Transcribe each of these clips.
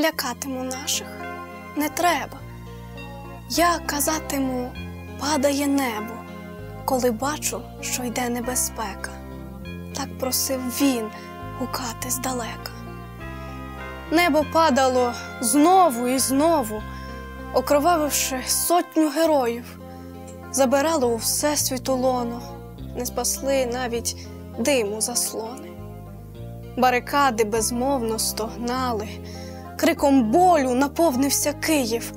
лякатиму наших, не треба. Я казатиму, падає небо, коли бачу, що йде небезпека. Так просив він гукати здалека. Небо падало знову і знову, окровавивши сотню героїв, забирало у всесвіту лоно, не спасли навіть диму заслони. Барикади безмовно стогнали, криком болю наповнився Київ,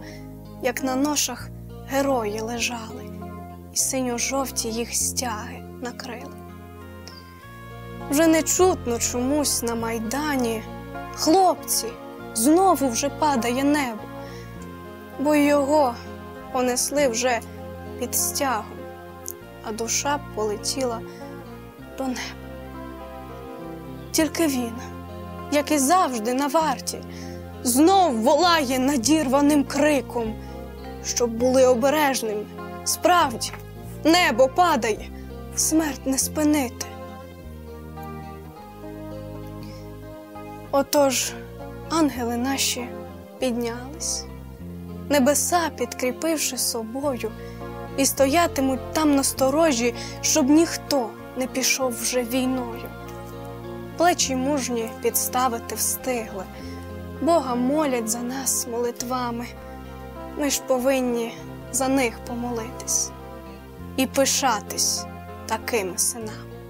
як на ношах герої лежали, і синьо-жовті їх стяги накрили. Вже не чутно чомусь на майдані. Хлопці, знову вже падає небо, бо його понесли вже під стягом, а душа полетіла до неба. Тільки він, як і завжди на варті, знов волає надірваним криком, щоб були обережними. Справді, небо падає, смерть не спинити. Отож, ангели наші піднялись, небеса, підкріпивши собою, і стоятимуть там насторожі, щоб ніхто не пішов вже війною. Плечі мужні підставити встигли, Бога молять за нас молитвами. Ми ж повинні за них помолитись і пишатись такими синами.